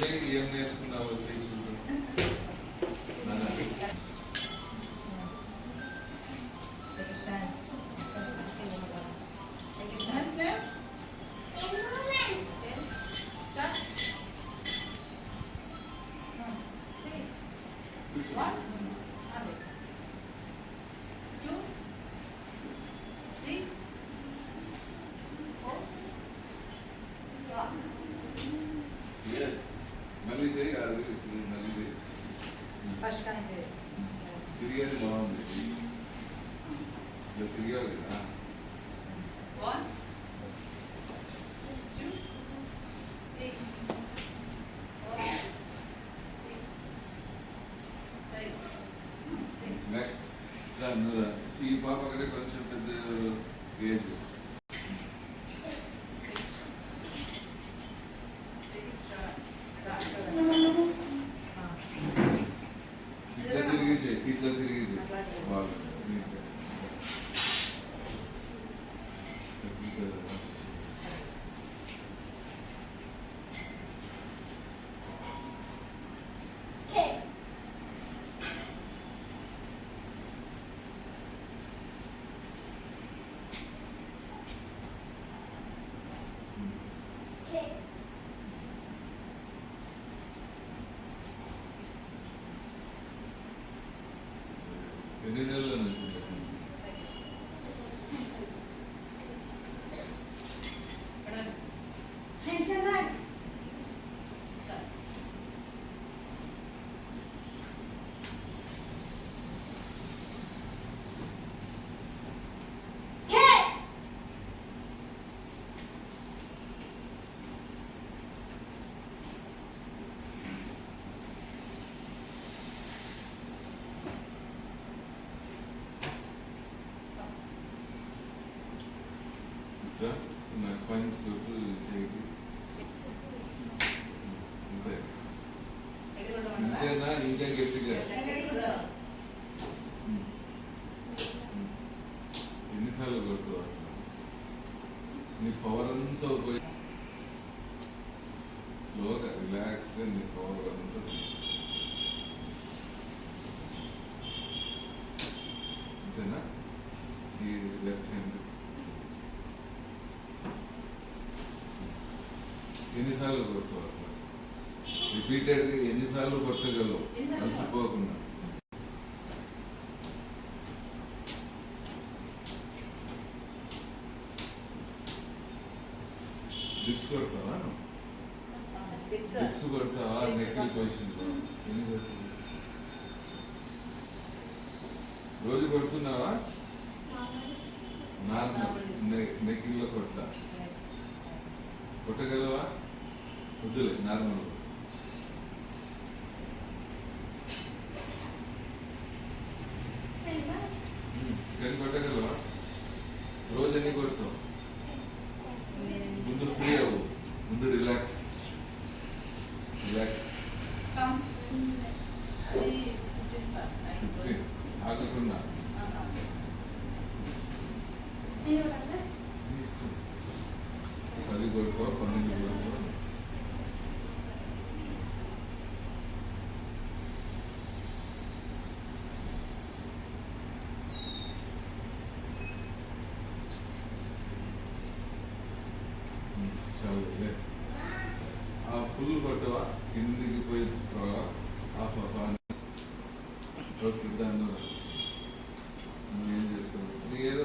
చేయి ఏం నేర్చుకున్నావు? వచ్చి తిరిగేది బాగుంది ఇలా తిరిగావు కదా నెక్స్ట్ రా నువ్వు రా. ఈ పాప కంటే కొంచెం పెద్ద ఏజ్ மினிரல் నాకు పంచ్ కొట్టు చేయి అంతే ఇంతేనా ఇంకా గట్టిగా ఎన్నిసార్లు కొడుతావు అట్లా నీ పవర్ అంతా పోయి స్లోగా రిలాక్స్గా నీ పవర్ అంతా తీసుకో. అంతేనా ఈ లెఫ్ట్ హ్యాండ్ ఎన్నిసార్లు కొడతావు అట్లా రిపీటెడ్గా ఎన్నిసార్లు కొట్టగలవు? అలసిపోకుండా. డిప్స్ కొడతావా? డిప్స్. కొడతావా నెక్కిల్ పొజిషన్? రోజు కొడుతున్నావా? నార్మల్ నెక్కిల్లో కొట్లా కొట్టగలవా? వద్దులే నార్మల్ కానీ కొట్టగలవా రోజు ఎన్ని కొడతావు దాన్ని నువ్వు ఏం చేస్తావు నీకు ఏదో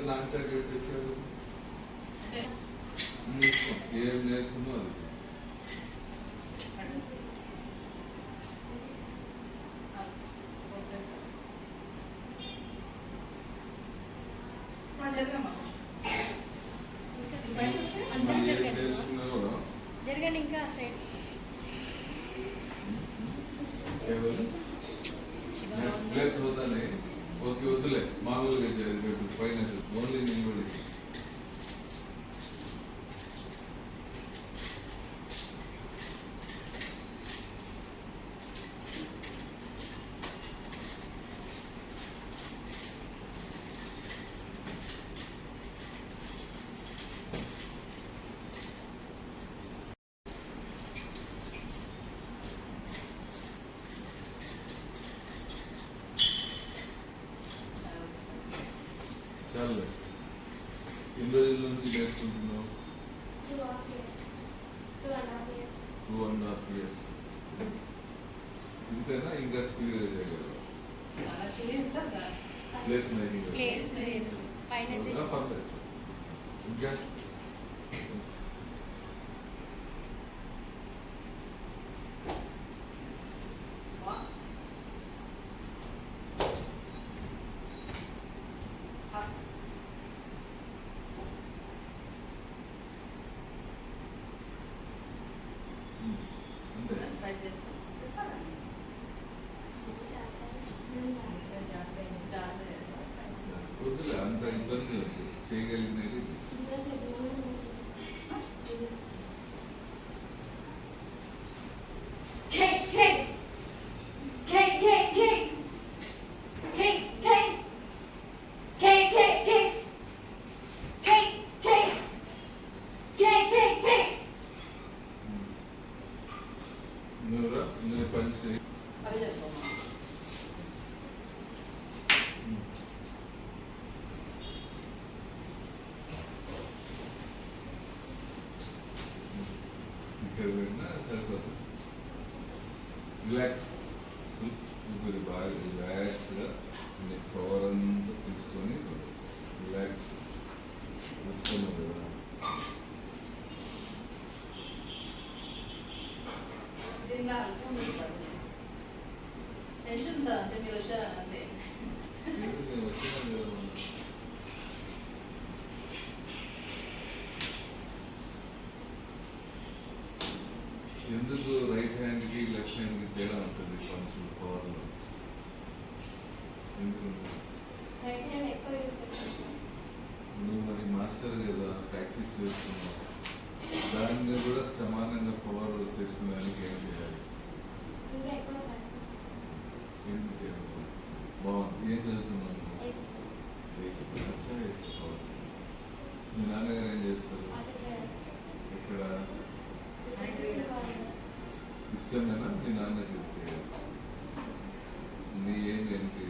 తెచ్చాడు నీ ఇష్టం. ఏం నేర్చుకున్నావు అది జరగండి ఇంకా సైడ్ ప్లేస్ వద్దని ఓకే వద్దులే మామూలుగా చేయాలి పెట్టు పైన ఓన్లీ నిలబడి ఇంకా సీరియస్ ప్లేస్ ప్లేస్ పైన ఇంకా నువ్వురా నువ్వు పని చేయి అవి చేసుకోమా ఉమ్. ఇక్కడ పెట్టినా సరిపోతుంది రిలాక్స్ ఇప్పుడు బాగా రిలాక్స్గా నీ పవర్ అంతా తీసుకొని రిలాక్స్ తీసుకున్నావు కదా హ్యాండ్కి తేడా ఉంటుంది కౌన్సిల్ పవర్లో. నువ్వు మరి మాస్టర్ కదా ప్రాక్టీస్ చేస్తున్నావు. దాన్ని కూడా సమానంగా పవర్ తెచ్చుకోవడానికి ఏం చేయాలి. ఏం చేయాలి? బాగుంది. ఏం మీ నాన్నగారు ఏం చేస్తారు అక్కడ ఇక్కడ కాదు. ఇష్టమేనా? మీ చేయాలి నీ ఏం ఏంటి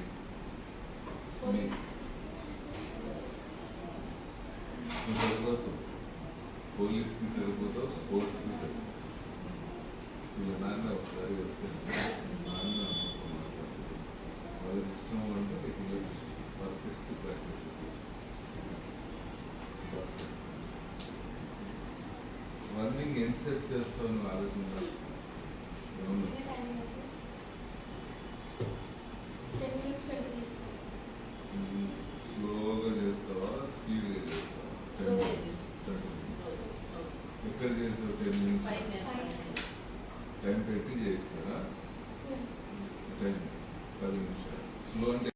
సరిపోతావు? పోలీస్కి సరిపోతావు? స్పోర్ట్స్కి సరిపోతావు? వీళ్ళ నాన్న ఒకసారి వస్తే నాన్న అమ్మతో మాట్లాడుతుంది వాళ్ళకి ఇష్టం అంటే పర్ఫెక్ట్ ప్రాక్టీస్ రన్నింగ్ ఎన్సెట్ చేస్తావు నువ్వు ఆలోచన స్లోగా చేస్తావా స్పీడ్గా చేస్తావా? ఎక్కడ చేసావు టెన్ మినిట్స్ టైం పెట్టి చేయిస్తారా? టెన్ పది నిమిషాలు. స్లో అంటే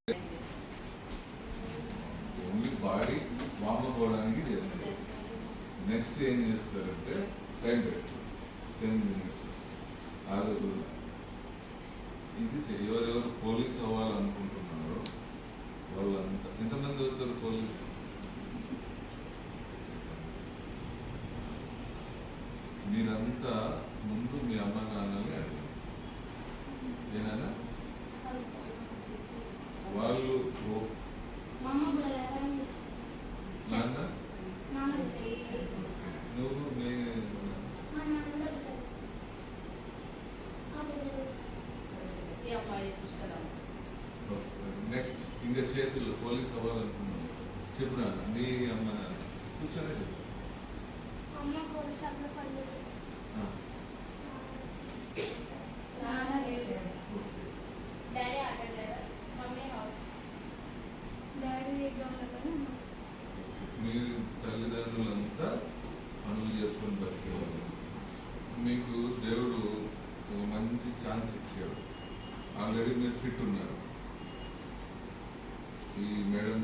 ఓన్లీ బాడీ వామ్ అవ్వడానికి చేస్తారు నెక్స్ట్ ఏం చేస్తారంటే టైం పెట్టి. టెన్ మినిట్స్ ఆగదు. ఇది ఎవరెవరు పోలీస్ అవ్వాలనుకుంటున్నారో వాళ్ళంతా ఎంతమంది అవుతారు పోలీస్? మీరంతా ముందు మీ అమ్మ నాన్నని అడగండి ఏనానా వాళ్ళు ఓ- మా అమ్మ కూడా వ్యాపారం చేసేస్తుంది. నాన్న నాన్న పెట్టేది. నువ్వు మీ మా నాన్న కూడా పెట్టేది. ఆ పెట్టేది. ఈ అమ్మాయి చూస్తారా నెక్స్ట్ ఇంకా చేతులు పోలీస్ అవ్వాలనుకున్నాను చెప్పు నాన్న మీ అమ్మ కూర్చొనే చెప్పు.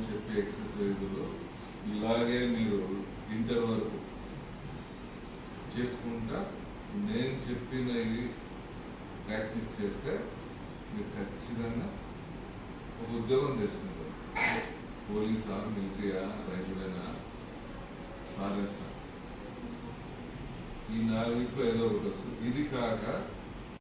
చెప్పే ఎక్సర్సైజ్లో ఇలాగే మీరు ఇంటర్ వరకు చేసుకుంటా నేను చెప్పినవి ప్రాక్టీస్ చేస్తే మీరు ఖచ్చితంగా ఒక ఉద్యోగం చేసుకుంటారు. పోలీసా మిలిటరీయా రైల్వేనా ఫారెస్టా? ఈ నాలుగు ఏదో ఒకటి వస్తుంది. ఇది కాక